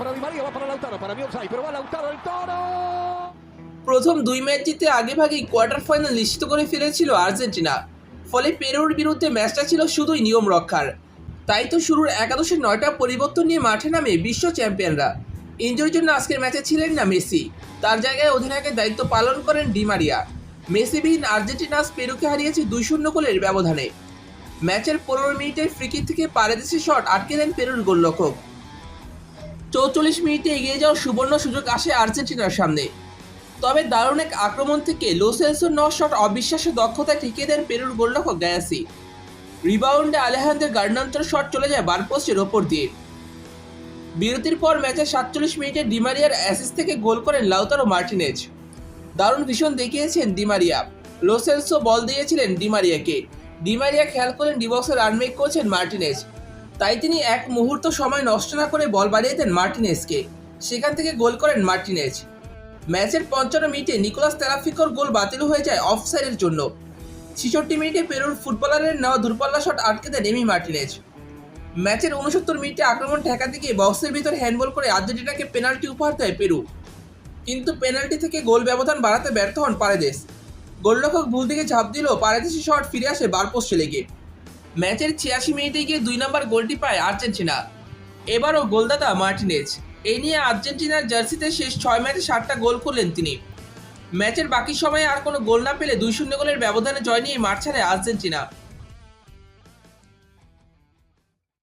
para Di María, va para Lautaro, para mí offside, pero va Lautaro el toro. প্রথম দুই match জিতে আগেভাগেই quarter final নিশ্চিত করে ফেলেছিল আর্জেন্টিনা। ফলে পেরুর বিরুদ্ধে ম্যাচটা ছিল শুধুই নিয়ম রক্ষার। তাই তো শুরুর একাদশের নয়টা পরিবর্তন নিয়ে মাঠে নামে বিশ্ব চ্যাম্পিয়নরা। ইঞ্জুরির জন্য আজকের ম্যাচে ছিলেন না মেসি। তার জায়গায় অধিনায়কের দায়িত্ব পালন করেন ডিমারিয়া মেসিবিহীন আর্জেন্টিনা পেরুকে হারিয়েছে দুই শূন্য গোলের ব্যবধানে। ম্যাচের পনেরো মিনিটের ফ্রিকিক থেকে পারেদেশি শট আটকে দেন পেরুর গোলরক্ষক। চৌচল্লিশ মিনিটে এগিয়ে যাওয়ার সুবর্ণ সুযোগ আসে আর্জেন্টিনার সামনে। তবে দারুণ এক আক্রমণ থেকে লোসেলসোর ন শট অবিশ্বাস্য দক্ষতায় ঠেকিয়ে দেন পেরুর গোলরক্ষক গায়াসি রিবাউন্ডে আলেহান্দের গার্ডনান্তর শট চলে যায় বারপোস্টের ওপর দিয়ে। বিরতির পর ম্যাচে সাতচল্লিশ মিনিটে ডিমারিয়ার অ্যাসিস থেকে গোল করেন লাউতারো মার্টিনেজ। দারুণ ভীষণ দেখিয়েছেন ডিমারিয়া। লোসেলসো বল দিয়েছিলেন ডিমারিয়াকে। ডিমারিয়া খেয়াল করেন ডিবক্সে রান করছেন মার্টিনেজ। তাই তিনি এক মুহূর্ত সময় নষ্ট না করে বল বাড়িয়ে দেন মার্টিনেজকে। সেখান থেকে গোল করেন মার্টিনেজ। ম্যাচের পঞ্চান্ন মিনিটে নিকোলাস তেরাফিকর গোল বাতিল হয়ে যায় অফসাইডের জন্য। ছেষট্টি মিনিটে পেরুর ফুটবলারের নেওয়া দূরপাল্লা শট আটকে দেন এমি মার্টিনেজ। ম্যাচের উনসত্তর মিনিটে আক্রমণ ঠেকাতে গিয়ে বক্সের ভিতর হ্যান্ডবল করে আর্জেন্টিনাকে পেনাল্টি উপহার দেয় পেরু। কিন্তু পেনাল্টি থেকে গোল ব্যবধান বাড়াতে ব্যর্থ হন পারেদেস গোলরক্ষক ভুল দিকে ঝাঁপ দিলেও পারেদেশি শট ফিরে আসে বারপোস্টে লেগে ম্যাচের ছিয়াশি মিনিটে গিয়ে দুই নম্বর গোলটি পায় আর্জেন্টিনা। এবারও গোলদাতা মার্টিনেজ। এই নিয়ে আর্জেন্টিনার জার্সিতে শেষ ছয় ম্যাচে সাতটা গোল করলেন তিনি। ম্যাচের বাকি সময়ে আর কোনো গোল না পেলে দুই শূন্য গোলের ব্যবধানে জয় নিয়ে মাঠ ছাড়ে আর্জেন্টিনা।